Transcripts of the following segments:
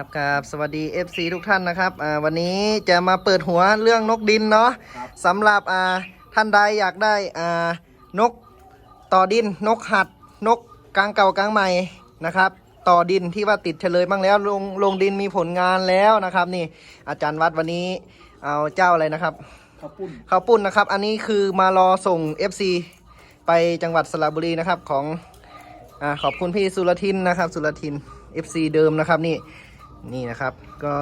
นะครับครับสวัสดี FC ทุกท่านนะครับอ่าวันนี้จะมาเปิดหัวเรื่องนกดินเนาะครับสำหรับอ่าท่านใดอยากได้อ่านกต่อดินนกหัดนกกลางเก่ากลางใหม่นะครับ ต่อดินที่ว่าติดเฉลยบ้างแล้วลงลงดินมีผลงานแล้วนะครับ นี่อาจารย์วัดวันนี้เอาเจ้าอะไรนะครับข้าวปุ้นข้าวปุ้นนะครับ อันนี้คือมารอส่ง FC ไปจังหวัดสระบุรีนะครับของอ่าขอบคุณพี่สุรทินนะครับ สุรทิน FC เดิมนะครับนี่ นี่นะครับก็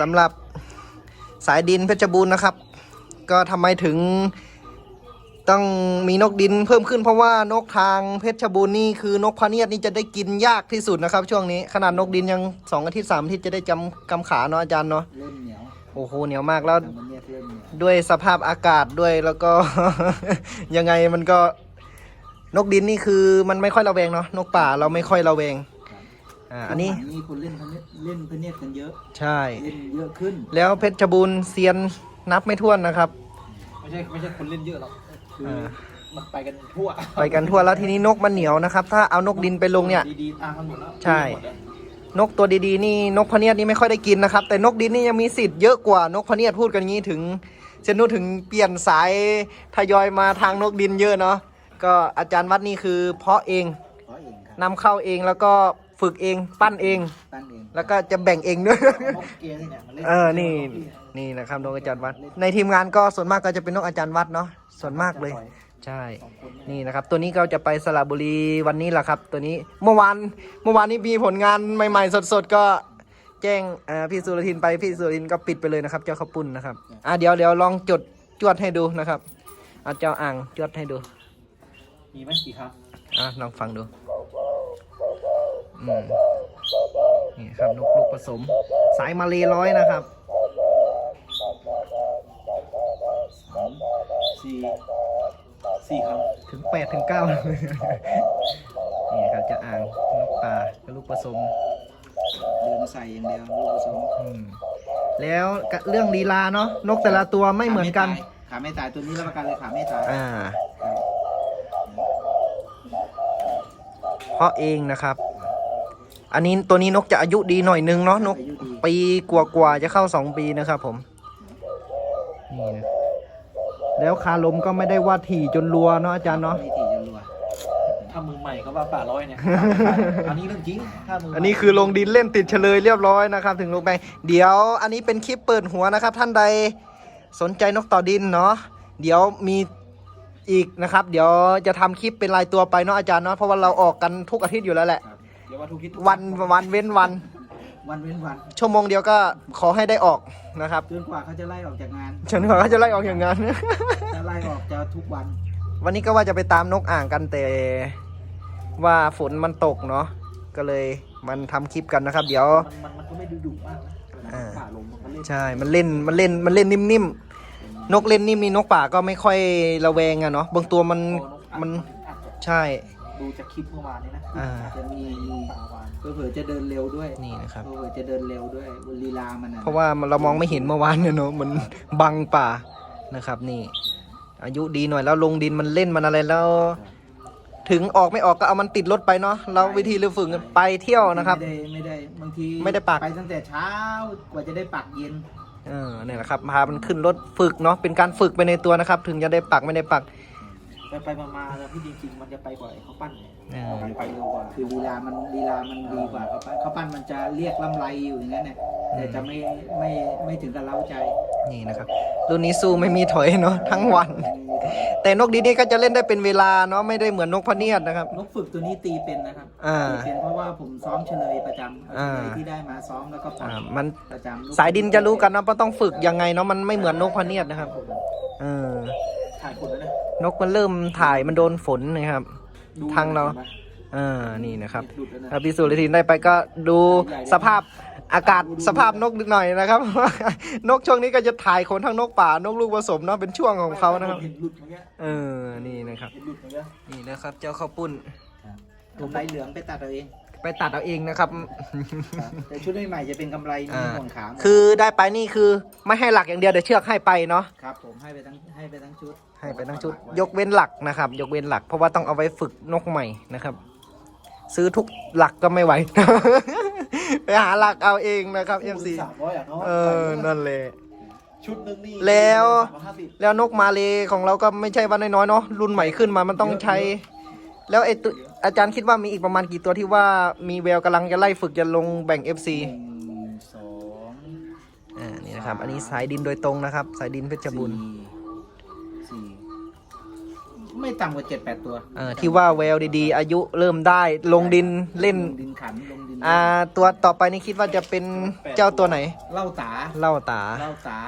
สำหรับสายดินเพชรบูรณ์นะครับ ก็ทำไมถึงต้องมีนกดินเพิ่มขึ้นเพราะว่านกทางเพชรบูรณ์นี่คือนกพะเนียดนี่จะได้กินยากที่สุดนะครับ ช่วงนี้ขนาดนกดินยังสองอาทิตย์สามอาทิตย์จะได้จำกำขาเนาะอาจารย์เนาะเริ่มเหนียวโอ้โหเหนียวมากแล้วทางมันเนี่ยเริ่มเหนียวด้วยสภาพอากาศด้วยแล้วก็ ยังไงมันก็นกดินนี่คือมันไม่ค่อยระแวงเนาะนกป่าเราไม่ค่อยระแวงครับ อ่าอันนี้สมัยนี้คนเล่นพะเนียดเล่นพะเนียดกันเยอะ ใช่ เล่นเยอะขึ้น แล้วเพชรบูรณ์เซียนนับไม่ถ้วนนะครับ ไม่ใช่ไม่ใช่คนเล่นเยอะหรอกคืออา มันไปกันทั่วไปกันทั่วแล้วทีนี้นกมันเหนียวนะครับ ถ้าเอานกดินไปลงเนี่ย ดีๆตามกันหมดแล้วใช่ หมดแล้วนกตัวดีๆนี่นกพะเนียดนี่ไม่ค่อยได้กินนะครับ แต่นกดินนี่ยังมีสิทธิ์เยอะกว่านกพะเนียดพูดกันงี้ถึงเชนนุถึงเปลี่ยนสายทยอยมาทางนกดินเยอะเนาะก็อาจารย์วัดนี่คือเพาะเองเพราะเองครับนำเข้าเองแล้วก็ ฝึกเองปั้นเอง ตั้งเองแล้วก็จะแบ่งเองด้วยเอานกเกียร์นี่เนี่ยมาเล่นเออ นี่ นี่นะครับนกอาจารย์วัด ในทีมงานก็ส่วนมากก็จะเป็นนกอาจารย์วัดเนาะ ส่วนมากเลย ใช่สองคนเนี่ยนี่นะครับ ตัวนี้ก็จะไปสระบุรีวันนี้แหละครับ ตัวนี้ เมื่อวาน เมื่อวานนี้มีผลงานใหม่ ๆ สดๆ ก็แจ้งเอ่อพี่สุรทินไป พี่สุรทินก็ปิดไปเลยนะครับ เจ้าข้าวปุ้นนะครับ อะเดี๋ยวเดี๋ยวลองจดจวดให้ดูนะครับเอาเจ้าอ่างจวดให้ดู มีไหมกี่ครับอะลองฟังดู อืมนี่ครับนกลูกผสม สายมาเลร้อยนะครับสามสี่สี่ครับถึงแปดถึงเก้านี่ครับจะอ่างนกป่ากับลูกผสมเดินใส่อย่างเดียวลูกผสมอืมแล้วก็เรื่องลีลาเนาะนกแต่ละตัวไม่เหมือนกัน ขาไม่ตายตัวนี้รับประกันเลยขาไม่ตายอ่าครับเพราะเองนะครับ อันนี้ตัวนี้นกจะอายุดีหน่อยนึงเนาะนกอายุดีปีกว่าๆจะเข้าสองปีนะครับผมนี่นะแล้วคาลมก็ไม่ได้ว่าถี่จนรัวเนาะอาจารย์เนาะ ไม่ถี่จะรัวถ้ามือใหม่ก็ว่าป่าร้อยเนี่ย อันนี้เรื่องจริงถ้ามืออัอันนี้คือลงดินเล่นติดเฉลยเรียบร้อยนะครับ ถึงลงไป เดี๋ยวอันนี้เป็นคลิปเปิดหัวนะครับ ท่านใดสนใจนกต่อดินเนาะเดี๋ยวมีอีกนะครับ เดี๋ยวจะทำคลิปเป็นรายตัวไปเนาะอาจารย์เนาะเพราะว่าเราออกกันทุกอาทิตย์อยู่แล้วแหละ ครับ เดี๋ยวว่าทุกคิดวันวันเว้นวัน วันเว้นวันชั่วโมงเดียวก็ขอให้ได้ออกนะครับจนกว่าเขาจะไล่ออกจากงานฉันว่าเขาจะไล่ออกอย่างนั้นถ้าไล่ออกจะทุกวัน วันนี้ก็ว่าจะไปตามนกอ่างกันแต่ว่าฝนมันตกเนาะก็เลยมันทำคลิปกันนะครับ เดี๋ยว มันมันมันก็ไม่ดุดุมากนะเวลาอ่าป่าลมมันก็เล่นใช่ มันเล่น มันเล่น มันเล่นนิ่มๆ นกเล่นนิ่มนี่นกป่าก็ไม่ค่อยระแวงอะเนาะ บางตัวมันพอนกอัดมัน อัดใช่ ดูจากคลิปเมื่อวานนี้นะอ่าจะมีมีป่าวานเผื่อๆจะเดินเร็วด้วยนี่นะครับ เผื่อๆจะเดินเร็วด้วยลีลามันนะเพราะว่าเรามองไม่เห็นเมื่อวานเนี่ยเนาะมันบังป่านะครับนี่ อายุดีหน่อยแล้วลงดินมันเล่นมันอะไรแล้ว ถึงออกไม่ออกก็เอามันติดรถไปเนาะเราวิธีรื้อฝึกไปเที่ยวนะครับ ไม่ได้ไม่ได้บางทีไม่ได้ปัก ไปตั้งแต่เช้ากว่าจะได้ปักเย็น เออเนี่ยแหละครับพามันขึ้นรถฝึกเนาะเป็นการฝึกไปในตัวนะครับ ถึงจะได้ปักไม่ได้ปัก ไปไปมามาแล้วพี่จริงๆ มันจะไปบ่อยเขาปั้นเนี่ยเออมันไปเร็วกว่าคือลีลามันลีลามันดีกว่าเขาปั้นเขาปั้นมันจะเรียกล่ำไรอยู่อย่างนั้นเนี่ยแต่จะไม่ไม่ไม่ถึงกับเล้าใจนี่นะครับรุ่นนี้สู้ไม่มีถอยเนาะทั้งวัน แต่นกดีนี่ก็จะเล่นได้เป็นเวลาเนาะไม่ได้เหมือนนกพะเนียดนะครับ นกฝึกตัวนี้ตีเป็นนะครับอ่าตีเป็นเพราะว่าผมซ้อมเฉลยประจำเอาอ่าเฉลยที่ได้มาซ้อมแล้วก็ปักอ่ามันประจำสายดินจะรู้กันเนาะว่าต้องฝึกยังไงเนาะมันไม่เหมือนนกพะเนียดนะครับเออถ่ายคนแล้วนะ นกมันเริ่มถ่ายมันโดนฝนนะครับดูทางเราห็นไหมเออนี่นะครับหลุดแล้วนะถ้าพี่สุรทินได้ไปก็ดูสภาพอากาศสภาพนกนิดหน่อยนะครับ นกช่วงนี้ก็จะถ่ายขนทั้งนกป่านกลูกผสมเนาะเป็นช่วงของเขานะครับเห็นหลุดเมื่อกี้เออนี่นะครับเห็นหลุดเมื่อกี้นี่นะครับ เจ้าข้าวปุ้นกำไรเหลืองไปตัดเอาเอง ไปตัดเอาเองนะครับครับ แต่ชุดใหม่ๆจะเป็นกำไรมีอ่า ห่วงขามคือได้ไปนี่คือไม่ให้หลักอย่างเดียวเดี๋ยวเชือกให้ไปเนาะครับผมให้ไปทั้งให้ไปทั้งชุดให้ไปทั้งชุด ยกเว้นหลักนะครับ ยกเว้นหลักเพราะว่าต้องเอาไว้ฝึกนกใหม่นะครับ ซื้อทุกหลักก็ไม่ไหว ไปหาหลักเอาเองนะครับ FC สามร้อยอะเนาะเออนั่นแหละ ชุดหนึงนี่แล้ว350แล้วนกมาเลของเราก็ไม่ใช่ว่าน้อยๆเนาะรุ่นใหม่ขึ้นมามันต้องใช้ แล้วไอ้ตัวอาจารย์คิดว่ามีอีกประมาณกี่ตัวที่ว่ามีแววกำลังจะไล่ฝึกจะลงแบ่ง FC หนึ่งสองอ่านี่นะครับ อันนี้สายดินโดยตรงนะครับ สายดินเพชรบุญสี่ไม่ต่ำกว่าเจ็ดแปดตัวอ่าที่ว่าแววดีๆ อายุเริ่มได้ลงดินเล่น ลงดินขันลงดินอ่าตัวต่อไปนี่คิดว่าจะเป็นเจ้าตัวไหน เล่าตาเล่าตา เล่าตา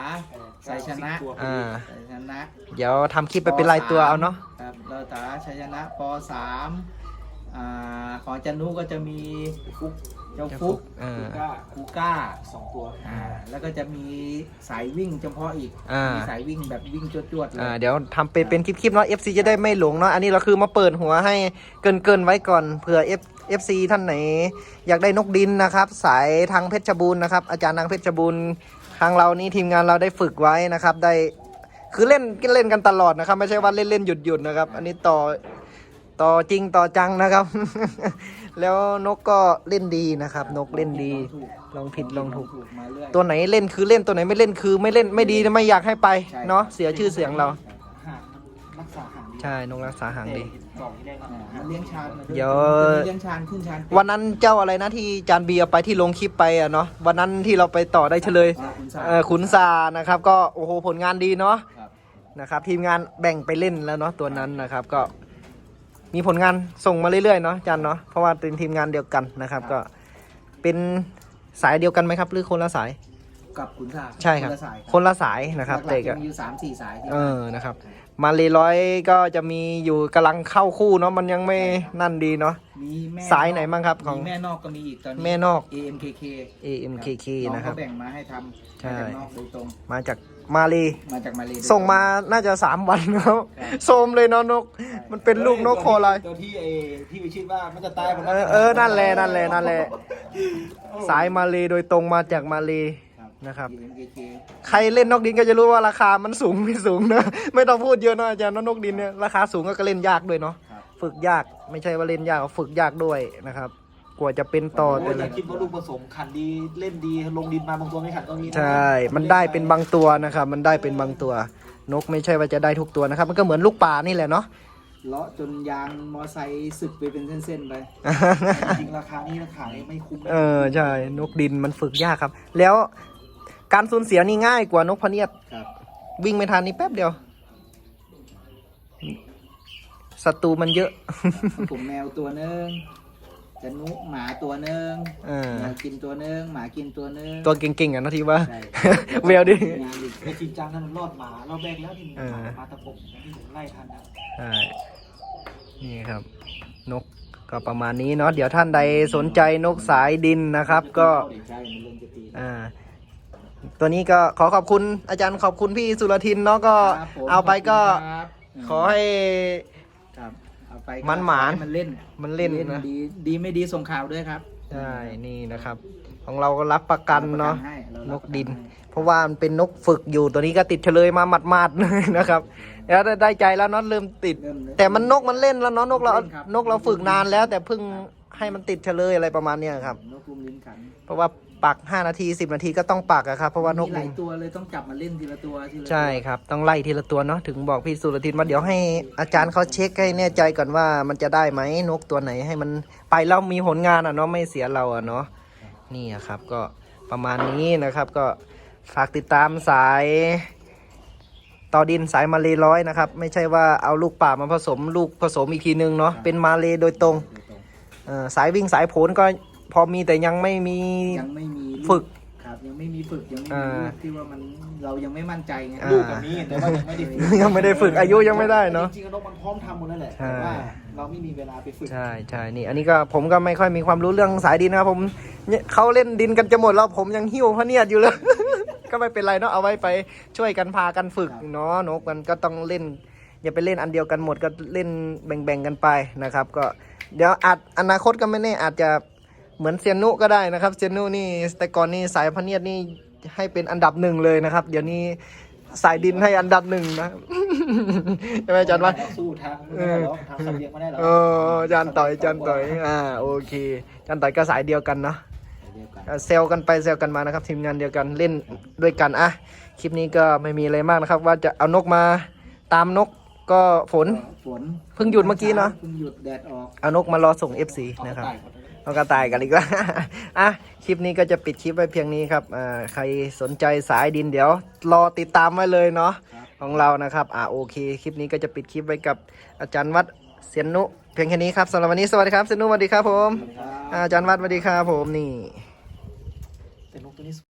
ชัยชนะตัวอ่าชัยชนะเดี๋ยวทำคลิปไปเป็นรายตัวเอาเนาะครับเล่าตาชัยชนะปสามอ่าของจันนุก็จะมีฟุกเจ้าฟุกอ่า ก้าคูก้าสองตัวอ่าแล้วก็จะมีสายวิ่งเฉพาะอีกอ่ามี มีสายวิ่งแบบวิ่งจวดๆเลยอ่าเดี๋ยวทำเป็นเป็นคลิปๆเนาะ FC จะได้ไม่หลงเนาะ อันนี้เราคือมาเปิดหัวให้เกินเกินๆไว้ก่อนเผื่อ F FC ท่านไหน อยากได้นกดินนะครับ สายทางเพชรบูรณ์นะครับ อาจารย์ทางเพชรบูรณ์ ทางเรานี่ทีมงานเราได้ฝึกไว้นะครับ ได้คือเล่นเล่นกันตลอดนะครับ ไม่ใช่ว่าเล่นเล่นหยุดหยุดนะครับ อันนี้ต่อต่อจริงต่อจังนะครับ แล้วนกก็เล่นดีนะครับ นกเล่นดีลองผิดลองถูก ตัวไหนเล่นคือเล่นตัวไหนไม่เล่นคือไม่เล่นไม่ดีไม่อยากให้ไปเนาะเสียชื่อเสียงเรา ใช่นกรักษาหางดีกล่องที่ได้มาอ่ามันเลี้ยงชาญมาด้วยเดี๋ยวมันเลี้ยงชาญขึ้นชาญเป็วันนั้นเจ้าอะไรนะที่จานเบียร์ไปที่ลงคลิปไปอะเนาะวันนั้นที่เราไปต่อได้เฉลยอ่าคุณสาเออขุนซานะครับ ก็โอ้โหผลงานดีเนาะครับนะครับ ทีมงานแบ่งไปเล่นแล้วเนาะตัวนั้นนะครับ ก็มีผลงานส่งมาเรื่อยๆเนาะจันเนาะเพราะว่าเป็นทีมงานเดียวกันนะครับ ก็เป็นสายเดียวกันไหมครับหรือคนละสายกับขุนสาใช่ครับนละสายคนละสายนะครับหลัเตะกๆกัจะนมีอยู่สามสี่สายที่เออนะครับ มาเลร้อยก็จะมีอยู่กำลังเข้าคู่เนาะมันยังไม่นั่นดีเนาะมีแม่สายไหนบ้างครับของ มีแม่นอกก็มีอีกตอนนี้ แม่นอก AMKK AMKK น้องนะครับเขาแบ่งมาให้ทำใช่มาจากนอกโดยตรง มาจากมาเลมาจากมาเลยส่งมาน่าจะสามวันแล้วโซมเลยเนาะนก มันเป็นลูกนกโคอะไรตัวที่เอที่ไปชื่อว่ามันจะตายหมดเอแล้วอเออนั่นแหละนั่นแหละนั่นแหละสายมาเลโดยตรงมาจากมาเลครับ นะครับ AMKK ใครเล่นนกดินก็จะรู้ว่าราคามันสูงไม่สูงนะไม่ต้องพูดเยอะเนอะอาจารย์ว่านกดินเนี่ยราคาสูงก็เล่นยากด้วยเนาะครับฝึกยากไม่ใช่ว่าเล่นยากฝึกยากด้วยนะครับ กว่าจะเป็นต่อโอ้แต่ยอละ ย่าคิดว่าลูกผสมขันดีเล่นดีลงดินมาบางตัวไม่ขันก็มีนะใช่ มันได้เป็นบางตัวนะครับ มันได้เป็นบางตัว นกไม่ใช่ว่าจะได้ทุกตัวนะครับ มันก็เหมือนลูกปลานี่แหละเนาะ เลาะจนยางมอไซค์สึกไปเป็นเส้นๆไปจริงๆราคานี้ราคานี้ไม่คุ้มเออใช่ นกดินมันฝึกยากครับ แล้ว การสูญเสียนี่ง่ายกว่านกพะเนียดครับ วิ่งไม่ทันนี่แป๊บเดียวศัตรูมันเยอะผมแมวตัวหนึงจันนุหมาตัวหนึงเออ แมวกินตัวหนึงหมากินตัวหนึงตัวเก่งๆอะนะที่ว่า ใช่ เวลดิ งานอีกไอ้จริงจังนั้นมันรอดหมารอบแรกแล้วที่เออหมาปลาตะปบที่ผมไล่ทันนะใช่นี่ครับ นกก็ประมาณนี้เนาะเดี๋ยวท่านใดสนใจนกสายดินนะครับ ก็ใช่มันเริ่มจะตีอ่า ตัวนี้ก็ขอขอบคุณอาจารย์ขอบคุณพี่สุรทินเนาะก็ครับผมเอาไปก็ครับขอให้ ครับเอาไปก็มันหมานให้มันเล่นมันเล่นนะดีดีไม่ดีส่งข่าวด้วยครับใช่นี่นะครับ ของเราก็รับประกันเนาะให้เรานรับกประดินให้เพราะว่ามันเป็นนกฝึกอยู่ตัวนี้ก็ติดเฉลยมาหมาดๆเลยนะครับแล้วได้ใจแล้วเนาะเริ่มติด เริ่มเลย แต่มันนกมันเล่นแล้วเนาะนกเราเล่นครับ นกเราฝึกนานแล้ว แต่เพิ่งให้มันติดเฉลยอะไรประมาณเนี้ยครับ นกกลุ่มลิ้นขันเพราะว่า ปัก 5 นาที 10 นาทีก็ต้องปักอะครับ เพราะว่านกมีหลาลิยงตัวเลยต้องจับมาเล่นทีละตัวทีละตัวใช่ครับ ต้องไล่ทีละตัวเนาะถึงบอกพี่สุรทินว่าเดี๋ยวให้อาจารย์เขาเช็คให้แน่ใจก่อนว่ามันจะได้ไหมนกตัวไหนให้มันไปแล้วมีผลงานอะเนาะไม่เสียเราอะเนาะนี่อะครับก็ประมาณนี้นะครับ ก็ฝากติดตามสายต่อดินสายมาเลร้อยนะครับ ไม่ใช่ว่าเอาลูกป่ามาผสมลูกผสมอีกทีนึงเนาะเป็นมาเลโดยตรงเอ่อสายวิ่งสายโผนก็ พอมีแต่ยังไม่มี ยังไม่มีลูฝึกครับ ยังไม่มีฝึกยังไม่มีอ่าลูกที่ว่ามันเรายังไม่มั่นใจไงอ่า ลูกกับมีแต่ว่ายังไม่ได้ฝึกยังไม่ได้ฝึกอายุยังไม่ได้เนาะ จริงๆนกมันพร้อมทำหมดนั่นแหละใช่ แต่ว่าเราไม่มีเวลาไปฝึกใช่ใช่นี่ อันนี้ก็ผมก็ไม่ค่อยมีความรู้เรื่องสายดินนะครับผมเนี่ยเขาเล่นดินกันจะหมดแล้วผมยังหิ้วพระเนียดอยู่เลย ก็ไม่เป็นไรเนาะเอาไว้ไปช่วยกันพากันฝึกเนาะนกมันก็ต้องเล่น อย่าไปเล่นอันเดียวกันหมดก็เล่นแบ่งๆกันไปนะครับ ก็เดี๋ยวอาจอนาคตก็ไม่แน่อาจจะ เหมือนเซียนนุก็ได้นะครับเซียนนุนี่แต่ก่อนนี่สายพระเนียดนี่ให้เป็นอันดับหนึ่งเลยนะครับ เดี๋ยวนี้สายดินให้อันดับหนึ่งนะใช่ไหมอาจารย์ว่าเราสู้ทางไม่ได้หรอกทางสัตว์เลี้ยงไม่ได้หรอกเออจานต่อยจานต่อยอ่าโอเคจานต่อยก็สายเดียวกันเนาะเดียวกันอะเซลกันไปเซลกันมานะครับ ทีมงานเดียวกันเล่นด้วยกันอะคลิปนี้ก็ไม่มีอะไรมากนะครับ ว่าจะเอานกมาตามนกก็ฝนฝนเพิ่งหยุดเมื่อกี้เนอะเพิ่งหยุดแดดออกเอานกมารอส่ง FC นะครับ เอากระต่ายกันอีกแล้วอะคลิปนี้ก็จะปิดคลิปไว้เพียงนี้ครับอ่าใครสนใจสายดินเดี๋ยว รอติดตามไว้เลยเนาะครับของเรานะครับอ่าโอเค คลิปนี้ก็จะปิดคลิปไว้กับอาจารย์วัดเสียนนุ เพียงแค่นี้ครับสำหรับวันนี้สวัสดีครับเสียนนุสวัสดีครับผมครับอาอาจารย์วัดสวัสดีครับผมนี่แต่นกตัวนี้